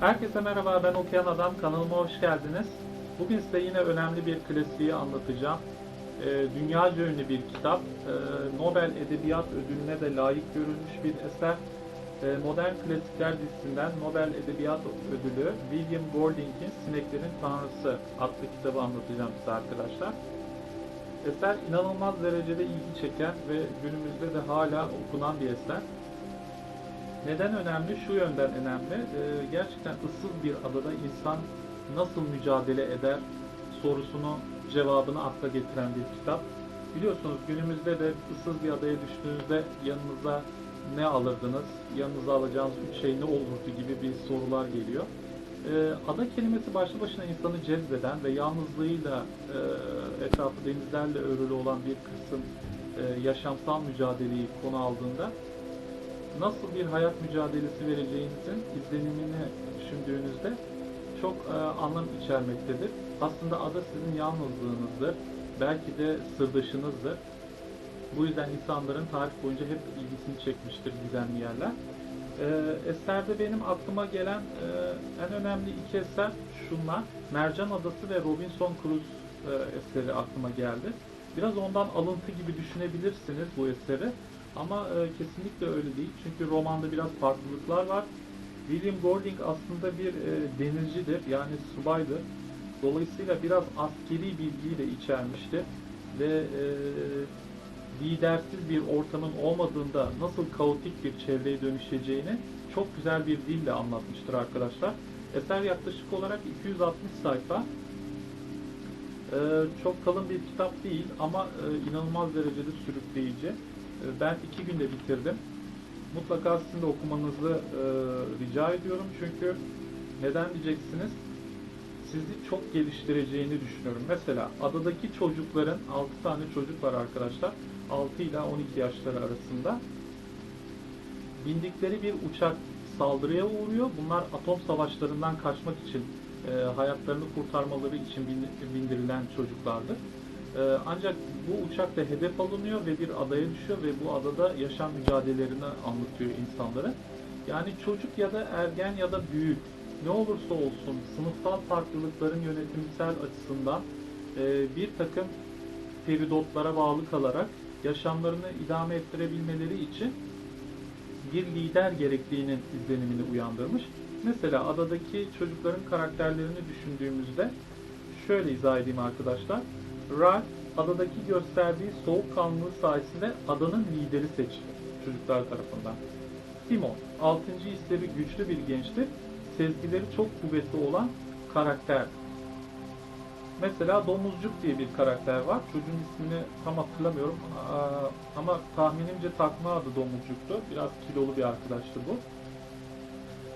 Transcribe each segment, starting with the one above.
Herkese merhaba, ben Okuyan Adam. Kanalıma hoş geldiniz. Bugün size yine önemli bir klasiği anlatacağım. Ee, dünyaca ünlü bir kitap. Ee, Nobel Edebiyat Ödülüne de layık görülmüş bir eser. Ee, Modern Klasikler dizisinden Nobel Edebiyat Ödülü William Golding'in Sineklerin Tanrısı adlı kitabı anlatacağım size arkadaşlar. Eser inanılmaz derecede ilgi çeken ve günümüzde de hala okunan bir eser. Neden önemli? Şu yönden önemli. Ee, gerçekten ıssız bir adada insan nasıl mücadele eder sorusunu cevabını akla getiren bir kitap. Biliyorsunuz günümüzde de ıssız bir adaya düştüğünüzde yanınıza ne alırdınız? Yanınıza alacağınız üç şey ne olurdu gibi bir sorular geliyor. Ee, ada kelimesi başlı başına insanı cezbeden ve yalnızlığıyla e, etrafı denizlerle örülü olan bir kısım e, yaşamsal mücadeleyi konu aldığında nasıl bir hayat mücadelesi vereceğinizin izlenimini düşündüğünüzde çok e, anlam içermektedir. Aslında ada sizin yalnızlığınızdır. Belki de sırdaşınızdır. Bu yüzden insanların tarih boyunca hep ilgisini çekmiştir gizemli yerler. E, eserde benim aklıma gelen e, en önemli iki eser şunlar. Mercan Adası ve Robinson Crusoe e, eseri aklıma geldi. Biraz ondan alıntı gibi düşünebilirsiniz bu eseri. Ama e, kesinlikle öyle değil. Çünkü romanda biraz farklılıklar var. William Golding aslında bir e, denizcidir. Yani subaydı. Dolayısıyla biraz askeri bilgiyi de içermişti. Ve e, lidersiz bir ortamın olmadığında nasıl kaotik bir çevreye dönüşeceğini çok güzel bir dille anlatmıştır arkadaşlar. Eser yaklaşık olarak 260 sayfa. E, çok kalın bir kitap değil ama e, inanılmaz derecede sürükleyici. Ben iki günde bitirdim. Mutlaka sizin de okumanızı e, rica ediyorum. Çünkü neden diyeceksiniz? Sizi çok geliştireceğini düşünüyorum. Mesela adadaki çocukların 6 tane çocuk var arkadaşlar. 6 ile 12 yaşları arasında. Bindikleri bir uçak saldırıya uğruyor. Bunlar atom savaşlarından kaçmak için, e, hayatlarını kurtarmaları için bin- bindirilen çocuklardır. Ee, ancak bu uçak da hedef alınıyor ve bir adaya düşüyor ve bu adada yaşam mücadelelerini anlatıyor insanlara. Yani çocuk ya da ergen ya da büyük ne olursa olsun sınıfsal farklılıkların yönetimsel açısından e, bir takım peridotlara bağlı kalarak yaşamlarını idame ettirebilmeleri için bir lider gerektiğinin izlenimini uyandırmış. Mesela adadaki çocukların karakterlerini düşündüğümüzde şöyle izah edeyim arkadaşlar. Ralph adadaki gösterdiği soğukkanlılığı sayesinde adanın lideri seçilir çocuklar tarafından. Timon, 6. hisleri güçlü bir gençtir. Sezgileri çok kuvvetli olan karakter. Mesela Domuzcuk diye bir karakter var. Çocuğun ismini tam hatırlamıyorum ama tahminimce takma adı Domuzcuk'tu. Biraz kilolu bir arkadaştı bu.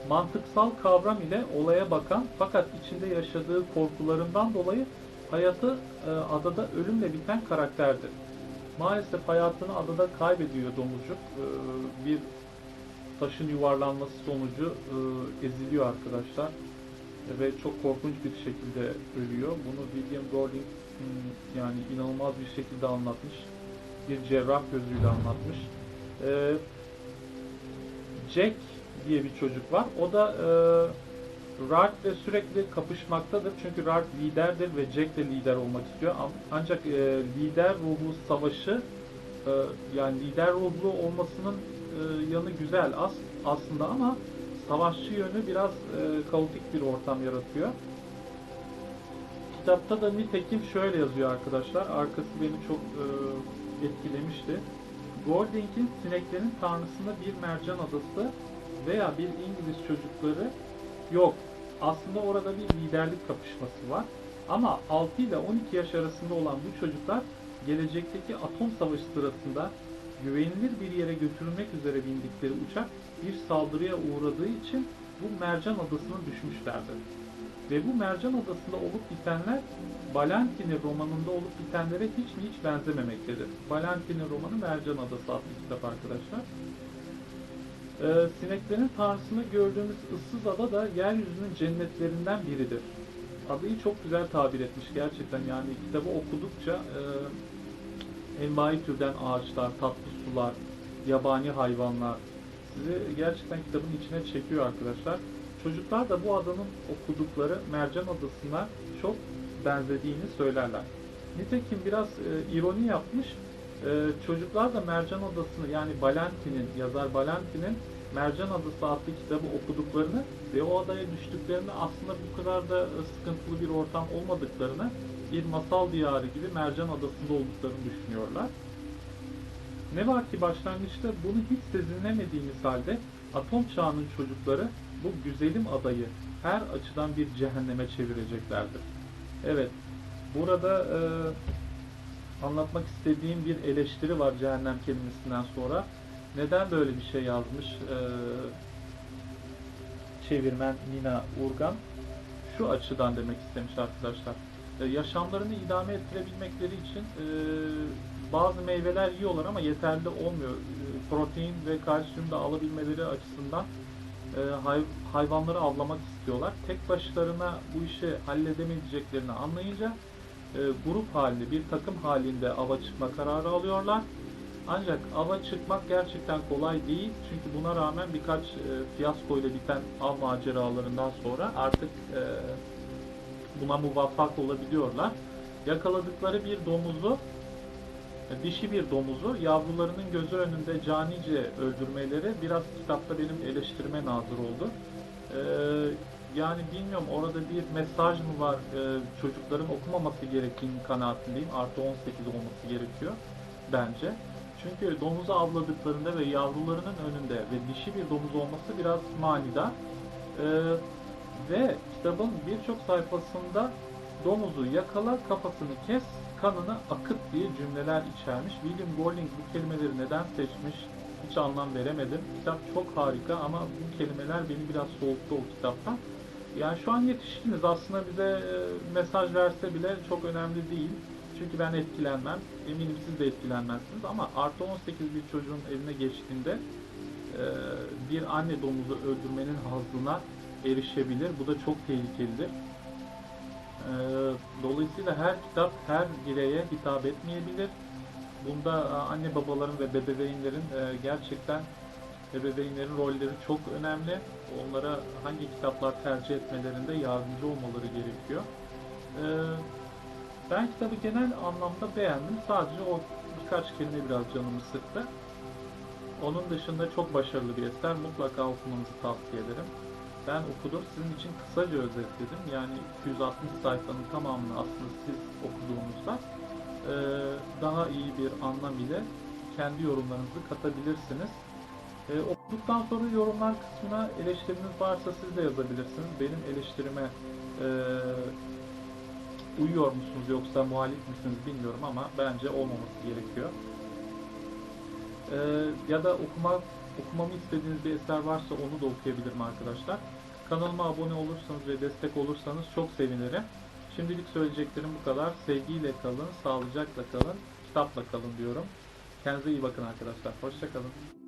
Mantıksal kavram ile olaya bakan fakat içinde yaşadığı korkularından dolayı hayatı e, adada ölümle biten karakterdir. Maalesef hayatını adada kaybediyor domuzcuk. E, bir taşın yuvarlanması sonucu e, eziliyor arkadaşlar. Ve çok korkunç bir şekilde ölüyor. Bunu William Golding hmm, yani inanılmaz bir şekilde anlatmış. Bir cerrah gözüyle anlatmış. Jack diye bir çocuk var. O da e, Ralph ile sürekli kapışmaktadır. Çünkü Ralph liderdir ve Jack de lider olmak istiyor. Ancak e, lider ruhu savaşı e, yani lider ruhlu olmasının e, yanı güzel as aslında ama savaşçı yönü biraz e, kaotik bir ortam yaratıyor. Kitapta da nitekim şöyle yazıyor arkadaşlar. Arkası beni çok e, etkilemişti. Golding'in sineklerin tanrısında bir mercan adası veya bir İngiliz çocukları yok. Aslında orada bir liderlik kapışması var. Ama 6 ile 12 yaş arasında olan bu çocuklar gelecekteki atom savaşı sırasında güvenilir bir yere götürülmek üzere bindikleri uçak bir saldırıya uğradığı için bu mercan adasına düşmüşlerdir. Ve bu mercan adasında olup bitenler Balantini romanında olup bitenlere hiç mi hiç benzememektedir. Balantini romanı Mercan Adası adlı kitap arkadaşlar. Ee, sineklerin tanrısını gördüğümüz ıssız ada da yeryüzünün cennetlerinden biridir. Adayı çok güzel tabir etmiş gerçekten yani kitabı okudukça e, envai türden ağaçlar, tatlı sular, yabani hayvanlar sizi gerçekten kitabın içine çekiyor arkadaşlar. çocuklar da bu adanın okudukları Mercan Adası'na çok benzediğini söylerler. Nitekim biraz e, ironi yapmış. E, çocuklar da Mercan Adası'nı yani Balentin'in, yazar Balentin'in Mercan Adası adlı kitabı okuduklarını ve o adaya düştüklerini aslında bu kadar da sıkıntılı bir ortam olmadıklarını bir masal diyarı gibi Mercan Adası'nda olduklarını düşünüyorlar. Ne var ki başlangıçta bunu hiç sezinlemediğimiz halde atom çağının çocukları bu güzelim adayı her açıdan bir cehenneme çevireceklerdir. Evet, burada e, anlatmak istediğim bir eleştiri var cehennem kelimesinden sonra. Neden böyle bir şey yazmış e, çevirmen Nina Urgan? Şu açıdan demek istemiş arkadaşlar. E, yaşamlarını idame ettirebilmekleri için e, bazı meyveler yiyorlar ama yeterli olmuyor. E, protein ve kalsiyum da alabilmeleri açısından hay- hayvanları avlamak istiyorlar. Tek başlarına bu işi halledemeyeceklerini anlayınca e, grup halinde, bir takım halinde ava çıkma kararı alıyorlar. Ancak ava çıkmak gerçekten kolay değil. Çünkü buna rağmen birkaç e, fiyaskoyla biten av maceralarından sonra artık e, buna muvaffak olabiliyorlar. Yakaladıkları bir domuzu, e, dişi bir domuzu yavrularının gözü önünde canice öldürmeleri biraz kitapta benim eleştirime nazır oldu. E, yani bilmiyorum orada bir mesaj mı var e, çocukların okumaması gerektiğini kanaatindeyim. Artı 18 olması gerekiyor bence. Çünkü domuzu avladıklarında ve yavrularının önünde ve dişi bir domuz olması biraz manidar. Ee, ve kitabın birçok sayfasında domuzu yakala, kafasını kes, kanını akıt diye cümleler içermiş. William Golding bu kelimeleri neden seçmiş hiç anlam veremedim. Kitap çok harika ama bu kelimeler beni biraz soğuttu o kitaptan. Yani şu an yetişkiniz aslında bize e, mesaj verse bile çok önemli değil. Çünkü ben etkilenmem. Eminim siz de etkilenmezsiniz ama artı 18 bir çocuğun eline geçtiğinde e, bir anne domuzu öldürmenin hazzına erişebilir. Bu da çok tehlikelidir. E, Dolayısıyla her kitap her bireye hitap etmeyebilir. Bunda anne babaların ve bebeğinlerin gerçekten ebeveynlerin rolleri çok önemli. Onlara hangi kitaplar tercih etmelerinde yardımcı olmaları gerekiyor. E, ben kitabı genel anlamda beğendim. Sadece o birkaç kelime biraz canımı sıktı. Onun dışında çok başarılı bir eser. Mutlaka okumanızı tavsiye ederim. Ben okudum. Sizin için kısaca özetledim. Yani 260 sayfanın tamamını aslında siz okuduğunuzda e, daha iyi bir anlam ile kendi yorumlarınızı katabilirsiniz. E, okuduktan sonra yorumlar kısmına eleştiriniz varsa siz de yazabilirsiniz. Benim eleştirime e, uyuyor musunuz yoksa muhalif misiniz bilmiyorum ama bence olmaması gerekiyor. Ee, ya da okuma okumamı istediğiniz bir eser varsa onu da okuyabilirim arkadaşlar. Kanalıma abone olursanız ve destek olursanız çok sevinirim. Şimdilik söyleyeceklerim bu kadar. Sevgiyle kalın, sağlıcakla kalın, kitapla kalın diyorum. Kendinize iyi bakın arkadaşlar. Hoşçakalın.